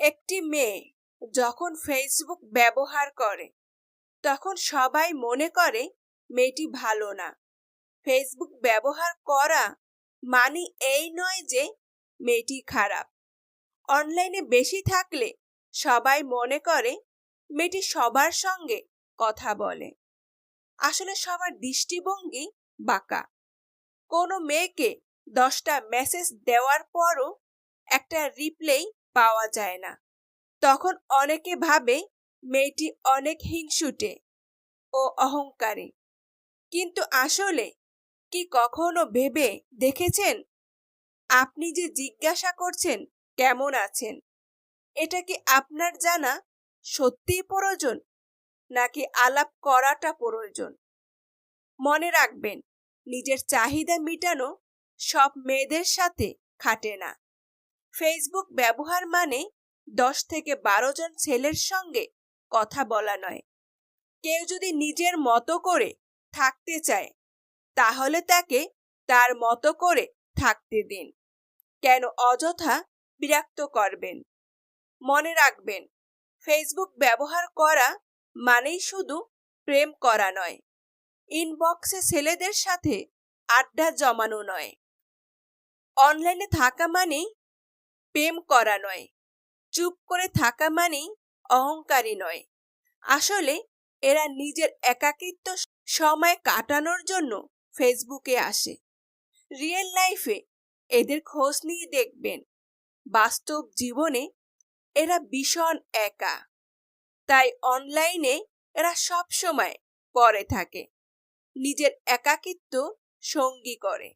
একটি মেয়ে যখন ফেসবুক ব্যবহার করে, তখন সবাই মনে করে মেয়েটি ভালো না। ফেসবুক ব্যবহার করা মানে এই নয় যে মেয়েটি খারাপ। অনলাইনে বেশি থাকলে সবাই মনে করে মেয়েটি সবার সঙ্গে কথা বলে। আসলে সবার দৃষ্টিভঙ্গি বাঁকা। কোনো মেয়েকে দশটা মেসেজ দেওয়ার পরও একটা রিপ্লাই পাওয়া যায় না। তখন অনেকে ভাবে মেয়েটি অনেক হিংসুটে ও অহংকারী। কিন্তু আসলে কি কখনো ভেবে দেখেছেন? আপনি যে জিজ্ঞাসা করছেন, কেমন আছেন? এটা কি আপনার জানা সত্যিই প্রয়োজন, নাকি আলাপ করাটা প্রয়োজন? মনে রাখবেন, নিজের চাহিদা মিটানো সব মেয়েদের সাথে খাটে না। ফেসবুক ব্যবহার মানে দশ থেকে বারো জন ছেলের সঙ্গে কথা বলা নয়। কেউ যদি নিজের মতো করে থাকতে চায়, তাহলে তাকে তার মতো করে থাকতে দিন। কেন অযথা বিরক্ত করবেন? মনে রাখবেন ফেসবুক ব্যবহার করা মানেই শুধু প্রেম করা নয় ইনবক্সে ছেলেদের সাথে আড্ডা জমানো নয়। অনলাইনে থাকা মানেই প্রেম করা নয়, চুপ করে থাকা মানেই অহংকারী নয়। আসলে এরা নিজের একাকিত্ব সময় কাটানোর জন্য ফেসবুকে আসে। রিয়েল লাইফে এদের খোঁজ নিয়ে দেখবেন, বাস্তব জীবনে এরা ভীষণ একা। তাই অনলাইনে এরা সব সময় পরে থাকে, নিজের একাকিত্ব সঙ্গী করে।